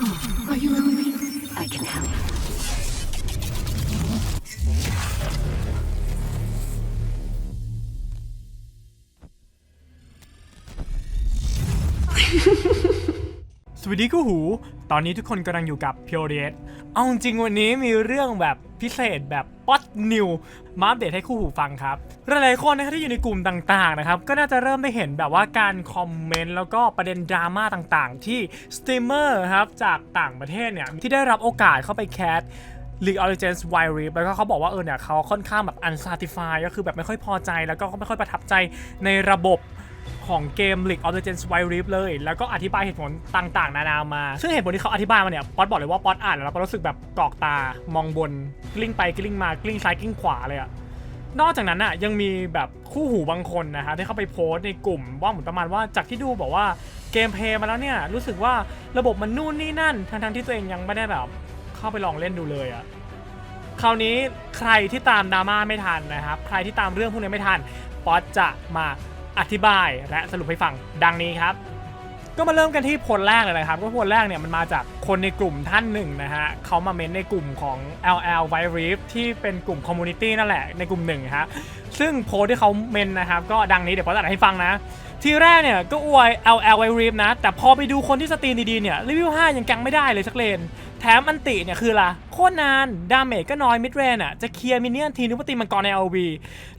Are you lonely? I can help. วัสดีคู่หู ตอนนี้ทุกคนกำลังอยู่กับ p u r e เรสเอาจริงวันนี้มีเรื่องแบบพิเศษแบบป๊อตนิวมาอัปเดตให้คู่หูฟังครับ หลายๆคนนะครับที่อยู่ในกลุ่มต่างๆนะครับ ก็น่าจะเริ่มได้เห็นแบบว่าการคอมเมนต์แล้วก็ประเด็นดราม่าต่างๆ ที่สตรีมเมอร์ครับจากต่างประเทศเนี่ย ที่ได้รับโอกาสเข้าไปแคส League of Legends Wild Rift แล้วก็เขาบอกว่าเออเนี่ยเขาค่อนข้างแบบ unsatisfied ก็คือแบบไม่ค่อยพอใจแล้วก็ไม่ค่อยประทับใจในระบบ ของเกม League of Legends Wild Rift เลย แล้วก็อธิบายเหตุผลต่างๆ นานามา ซึ่งเหตุผลที่เขาอธิบายมาเนี่ยป๊อตบอกเลยว่าป๊อตอ่านแล้วก็รู้สึกแบบกรอกตามองบนกลิ้งไปกลิ้งมากลิ้งซ้ายกลิ้งขวาเลยอะนอกจากนั้นอะยังมีแบบคู่หูบางคนนะฮะที่เข้าไปโพสต์ในกลุ่มว่าเหมือนประมาณว่าจากที่ดูบอกว่าเกมเพลย์มาแล้วเนี่ย รู้สึกว่าระบบมันนู่นนี่นั่นทั้งๆที่ตัวเองยังไม่ได้แบบเข้าไปลองเล่นดูเลยอะคราวนี้ใครที่ตามดราม่าไม่ทันนะครับ ใครที่ตามเรื่องพวกนี้ไม่ทันป๊อตจะมา อธิบายและสรุปให้ฟังดังนี้ครับ ก็มาเริ่มกันที่ผลแรกเลยนะครับก็ผลแรกเนี่ยมันมาจากคนในกลุ่มท่านหนึ่งนะฮะเขามาเม้นในกลุ่มของ LL v i r i f ที่เป็นกลุ่มคอมมูนิตี้นั่นแหละในกลุ่มหนึ่งฮะซึ่งโพสที่เขาเมนนะครับ ก็ดังนี้เดี๋ยวป๊อตจะอ่านให้ฟังนะทีแรกเนี่ยก็อวย LL v i r i f นะ แต่พอไปดูคนที่สตรีมดีๆเนี่ยรีวิว5ยังแกงไม่ได้เลยสักเลน แถมอันติเนี่ยคือละโคตรนาน ดาเมจก็น้อยมิดเรนอะ จะเคลียร์มินเนี่ยนทีนึกว่าตีมังกรใน LV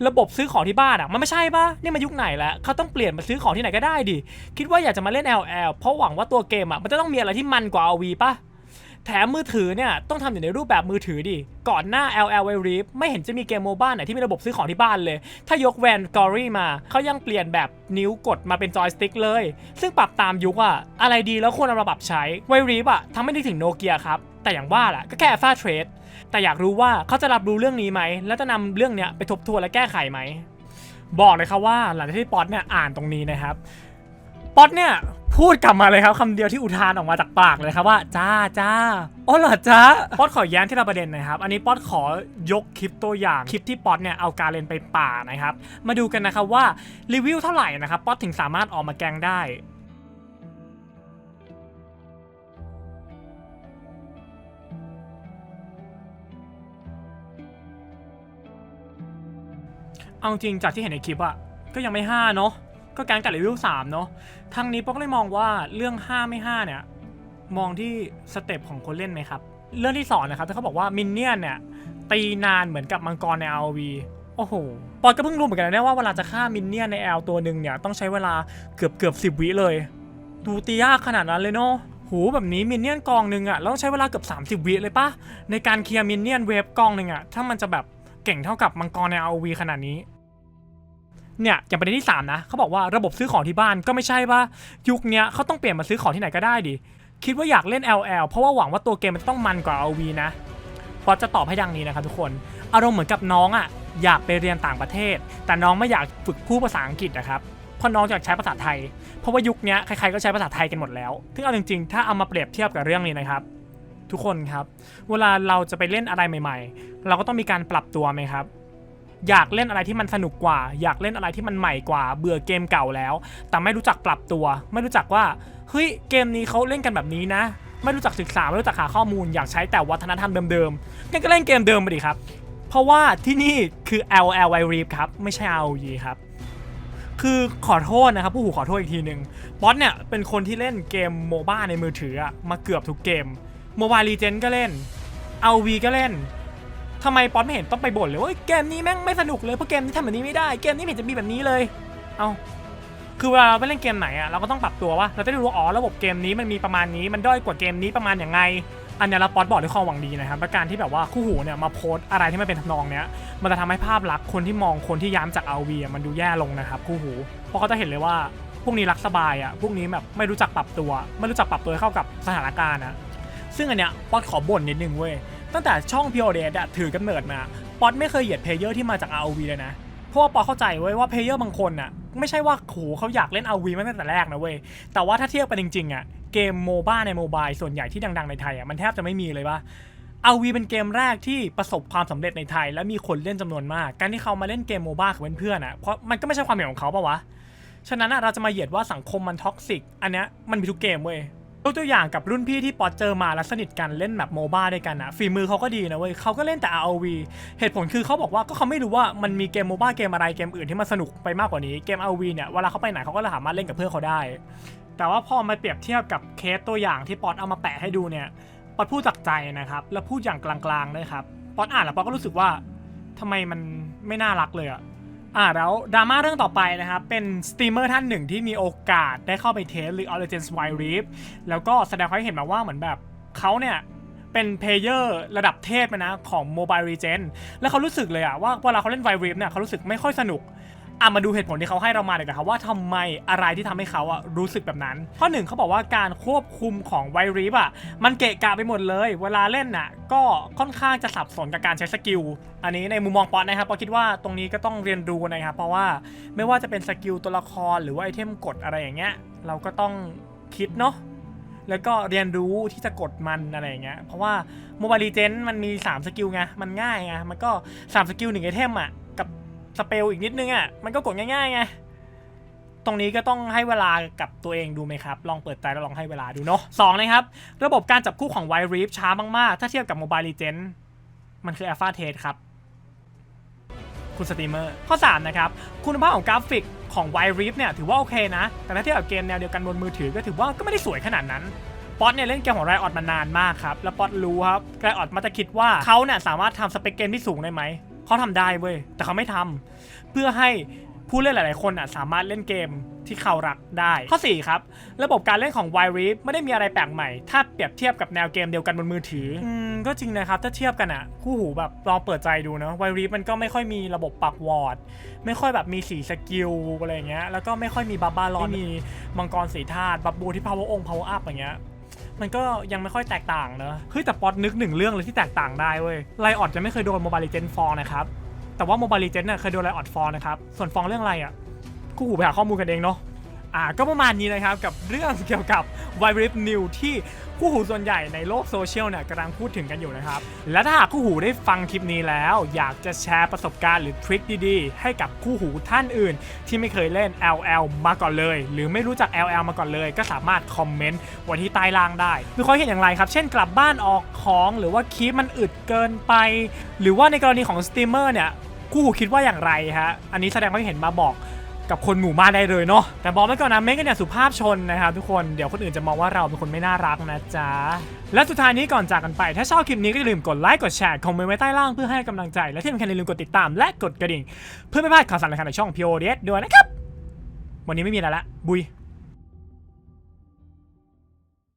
ระบบซื้อของที่บ้านอะ มันไม่ใช่ปะนี่มันยุคไหนแล้วเขาต้องเปลี่ยนมาซื้อของที่ไหนก็ได้ดิ คิดว่าอยากจะมาเล่น LL เพราะหวังว่าตัวเกมอะมันจะต้องมีอะไรที่มันกว่า LV ปะ แถมมือถือเนี่ยต้องทำอยู่ในรูปแบบมือถือดิ ก่อนหน้า LL w r i f ไม่เห็นจะมีเกมโมบ้านไหนที่มีระบบซื้อของที่บ้านเลย ถ้ายกแวนกอรี่มาเขายังเปลี่ยนแบบนิ้วกดมาเป็นจอยสติ๊กเลย ซึ่งปรับตามยุคอะอะไรดีแล้วควรเอามาปรับใช้ w r i f อะทำให้นึกถึงโนเกียครับแต่อย่างว่าแหละก็แค่ฟาเทรดแต่อยากรู้ว่าเขาจะรับรู้เรื่องนี้ไหม แล้วจะนำเรื่องเนี้ยไปทบทวนและแก้ไขไหม บอกเลยครับว่าหลังจากที่ป๊อตเนี่ยอ่านตรงนี้นะครับ ป๊อตเนี่ยพูดกลับมาเลยครับคำเดียวที่อุทานออกมาจากปากเลยครับว่าจ้าจ้าอ๋อเหรอจ้าป๊อตขอแย้งที่เราประเด็นหนะครับ อันนี้ป๊อตขอยกคลิปตัวอย่างคลิปที่ป๊อตเนี่ยเอาการเล่นไปป่านะครับ มาดูกันนะครับว่ารีวิวเท่าไหร่นะครับป๊อตถึงสามารถออกมาแกงได้เอาจริงจากที่เห็นในคลิปอะก็ยังไม่5เนาะ ก็แกงกัดรีวิว3เนาะทางนี้ป๊อกเลยมองว่าเรื่อง 5 ไม่ 5 เนี่ย มองที่สเต็ปของคนเล่นไหมครับ เรื่องที่สองนะครับที่เขาบอกว่ามินเนี่ยนเนี่ยตีนานเหมือนกับมังกรใน RV โอ้โห ปอนก็เพิ่งรู้เหมือนกันนะว่าเวลาจะฆ่ามินเนี่ยนใน L ตัวหนึ่งเนี่ยต้องใช้เวลาเกือบเกือบสิบวิเลย ดูตียากขนาดนั้นเลยเนาะหูแบบนี้มินเนี่ยนกองหนึ่งอะแล้วต้องใช้เวลาเกือบ30 วิเลยปะในการเคลียร์มินเนี่ยนเวฟกองหนึ่งอะถ้ามันจะแบบเก่งเท่ากับมังกรใน RV ขนาดนี้ เนี่ยอย่างประเด็นที่ 3 นะเขาบอกว่าระบบซื้อของที่บ้านก็ไม่ใช่ว่ายุคเนี้ยเขาต้องเปลี่ยนมาซื้อของที่ไหนก็ได้ดิคิดว่าอยากเล่น LL เพราะว่าหวังว่าตัวเกมมันต้องมันกว่า LV นะพอจะตอบให้ดังนี้นะครับทุกคนอารมณ์เหมือนกับน้องอะอยากไปเรียนต่างประเทศ แต่น้องไม่อยากฝึกพูดภาษาอังกฤษนะครับเพราะน้องอยากใช้ภาษาไทย เพราะว่ายุคนี้ใครๆก็ใช้ภาษาไทยกันหมดแล้วซึ่งเอาจริงๆ ถ้าเอามาเปรียบเทียบกับเรื่องนี้นะครับ ทุกคนครับ เวลาเราจะไปเล่นอะไรใหม่ ๆ เราก็ต้องมีการปรับตัวไหมครับ อยากเล่นอะไรที่มันสนุกกว่า อยากเล่นอะไรที่มันใหม่กว่า เบื่อเกมเก่าแล้ว แต่ไม่รู้จักปรับตัว ไม่รู้จักว่าเฮ้ยเกมนี้เขาเล่นกันแบบนี้นะ ไม่รู้จักศึกษาไม่รู้จักหาข้อมูลอยากใช้แต่วัฒนธรรมเดิมๆงั้นก็เล่นเกมเดิมไปดิครับ เพราะว่าที่นี่คือ LL i r e e f ครับไม่ใช่ ROG ครับคือขอโทษนะครับ ผู้หูขอโทษอีกทีหนึ่งบอสเนี่ยเป็นคนที่เล่นเกมโมบ้าในมือถืออะมาเกือบทุกเกมโมบายลีเจนก็เล่น RV ก็เล่น ทำไมป๊อตไม่เห็นต้องไปบ่นเลยว่าเกมนี้แม่งไม่สนุกเลยเพราะเกมนี้ทำแบบนี้ไม่ได้เกมนี้ไม่เห็นจะมีแบบนี้เลย เอาคือเวลาเราไปเล่นเกมไหนอะเราก็ต้องปรับตัวว่าเราจะได้รู้ว่าอ๋อระบบเกมนี้มันมีประมาณนี้มันด้อยกว่าเกมนี้ประมาณอย่างไงอันเนี้ยเราป๊อตบอกด้วยความหวังดีนะครับและการที่แบบว่าคู่หูเนี่ยมาโพสอะไรที่ไมันเป็นทำนองเนี้ยมันจะทำให้ภาพลักษณ์คนที่มองคนที่ย้ำจาก RV อะมันดูแย่ลงนะครับคู่หูเพราะเขาจะเห็นเลยว่าพวกนี้รักสบายอะพวกนี้แบบไม่รู้จักปรับตัว ไม่รู้จักปรับตัวเข้ากับสถานการณ์นะซึ่งอันเนี้ยป๊อตขอบ่นนิดนึงเว้ย ตั้งแต่ช่อง p o d อเดะถือกำเนิดมาป๊อตไม่เคยเหยียดเพลเยอร์ที่มาจาก ROV เลยนะเพราะว่าป๊อตเข้าใจเว้ว่าเพลเยอร์บางคนอะไม่ใช่ว่าโหเขาอยากเล่น ROV มาตั้งแต่แรกนะเว้ยแต่ว่าถ้าเทียบกันจริงๆอะเกมโมบ้าในโมบายส่วนใหญ่ที่ดังๆในไทยอะมันแทบจะไม่มีเลยปะ ROV เป็นเกมแรกที่ประสบความสำเร็จในไทย และมีคนเล่นจำนวนมาก การที่เขามาเล่นเกมโมบ้ากับเพื่อนๆอะเพราะมันก็ไม่ใช่ความเห็นของเขาปะวะ ฉะนั้นเราจะมาเหยียดว่าสังคมมันท็อกซิก อันเนี้ยมันมีทุกเกมเว้ย กตัวอย่างกับรุ่นพี่ที่ป๊อตเจอมาแล้วสนิทกันเล่นแบบโมบ้าด้วยกันอะฝีมือเขาก็ดีนะเว้ยเขาก็เล่นแต่ ROV เหตุผลคือเขาบอกว่าก็เขาไม่รู้ว่ามันมีเกมโมบ้าเกมอะไรเกมอื่นที่มันสนุกไปมากกว่านี้เกม ROV เนี่ยเวลาเขาไปไหนเขาก็สามารถเล่นกับเพื่อนเขาได้ แต่ว่าพอมาเปรียบเทียบกับเคสตัวอย่างที่ป๊อตเอามาแปะให้ดูเนี่ยป๊อตพูดจากใจนะครับแล้วพูดอย่างกลางๆด้วยครับป๊อตอ่านแล้วป๊อตก็รู้สึกว่าทำไมมันไม่น่ารักเลยอะ อ่าแล้วดราม่าเรื่องต่อไปนะครับ เป็นสตรีมเมอร์ท่านหนึ่งที่มีโอกาสได้เข้าไปเทสหรือ Origins Wild Rift แล้วก็แสดงให้เห็นมาว่าเหมือนแบบเขาเนี่ยเป็นเพลเยอร์ระดับเทพเลยนะของ Mobile Legend แล้วเขารู้สึกเลยอะว่าเวลาเขาเล่น Wild Rift เนี่ยเขารู้สึกไม่ค่อยสนุก อะมาดูเหตุผลที่เขาให้เรามาเลยนครับว่าทำไมอะไรที่ทำให้เขาอะรู้สึกแบบนั้น ข้อหนึ่งเขาบอกว่าการควบคุมของไวรีฟอะมันเกะกะไปหมดเลย เวลาเล่นน่ะก็ค่อนข้างจะสับสนกับการใช้สกิล อันนี้ในมุมมองป๊อตนะครับป๊อตคิดว่าตรงนี้ก็ต้องเรียนรู้นะครับเพราะว่าไม่ว่าจะเป็นสกิลตัวละครหรือว่าไอเทมกดอะไรอย่างเงี้ยเราก็ต้องคิดเนาะแล้วก็เรียนรู้ที่จะกดมันอะไรอย่างเงี้ยเพราะว่าโมบายลีเจนมันมี 3 สกิลไงมันง่ายไงมันก็ 3 สกิลหนึ่งไอเทมอะ สเปลอีกนิดนึงอะมันก็กดง่ายๆไงตรงนี้ก็ต้องให้เวลากับตัวเองดูไหมครับ ลองเปิดใจแล้วลองให้เวลาดูเนาะสองนะครับ ระบบการจับคู่ของ Wild Rift ช้ามากๆ ถ้าเทียบกับ Mobile Legends มันคือ Alpha Test ครับ คุณสตรีมเมอร์ข้อ 3 นะครับ คุณภาพของกราฟิกของ Wild Rift เนี่ยถือว่าโอเคนะ แต่ถ้าเทียบกับเกมแนวเดียวกันบนมือถือก็ถือว่าก็ไม่ได้สวยขนาดนั้นป๊อตเนี่ยเล่นเกมของไรออดมานานมากครับ แล้วป๊อตรู้ครับไรออดมักจะคิดว่าเขาเนี่ยสามารถทำสเปคเกมที่สูงได้ไหม เขาทำได้เว้ยแต่เขาไม่ทำเพื่อให้ผู้เล่นหลาย ๆ คนอะสามารถเล่นเกมที่เขารักได้ ข้อ 4 ครับ ระบบการเล่นของ Wild Rift ไม่ได้มีอะไรแปลกใหม่ ถ้าเปรียบเทียบกับแนวเกมเดียวกันบนมือถือ อืม ก็จริงนะครับ ถ้าเทียบกันอะคู่หูแบบลองเปิดใจดูเนาะ Wild Rift มันก็ไม่ค่อยมีระบบปรับวอร์ด ไม่ค่อยแบบมีสีสกิลอะไรเงี้ย แล้วก็ไม่ค่อยมีบาบาลอนม่มีมังกรสีธาตุบับบูที่ power อง power up อย่างเงี้ย มันก็ยังไม่ค่อยแตกต่างเนอะเฮ้ยแต่ป๊อตนึกหนึ่งเรื่องเลยที่แตกต่างได้เว้ยไลออดจะไม่เคยโดนโมบายลีเจนฟองนะครับแต่ว่าโมบายลีเจนน่ะเคยโดนไลออดฟองนะครับส่วนฟองเรื่องอะไรอะคู่หูไปหาข้อมูลกันเองเนาะอ่าก็ประมาณนี้นะครับกับเรื่องเกี่ยวกับไวริฟนิวที่ คู่หูส่วนใหญ่ในโลกโซเชียลเนี่ยกำลังพูดถึงกันอยู่นะครับ และถ้าหากคู่หูได้ฟังคลิปนี้แล้ว อยากจะแชร์ประสบการณ์หรือทริคดีๆ ให้กับคู่หูท่านอื่น ที่ไม่เคยเล่น LL มาก่อนเลย หรือไม่รู้จัก LL มาก่อนเลย ก็สามารถคอมเมนต์ไว้ที่ใต้ล่างได้มีความเห็นอย่างไรครับ เช่นกลับบ้านออกของหรือว่าคลิปมันอึดเกินไป หรือว่าในกรณีของสตรีมเมอร์เนี่ยคู่หูคิดว่าอย่างไรฮะอันนี้แสดงความเห็นมาบอก กับคนหมู่มากได้เลยเนาะแต่บอกไว้ก่อนนะเมกันอย่างสุภาพชนนะครับทุกคนเดี๋ยวคนอื่นจะมองว่าเราเป็นคนไม่น่ารักนะจ๊ะและสุดท้ายนี้ก่อนจากกันไป ถ้าชอบคลิปนี้ก็อย่าลืมกดไลค์กดแชร์คอมเมนต์ไว้ใต้ล่างเพื่อให้กำลังใจ และที่สำคัญอย่าลืมกดติดตามและกดกระดิ่ง เพื่อไม่พลาดข่าวสารในช่อง p o d s ด้วยนะครับวันนี้ไม่มีอะไรละบุย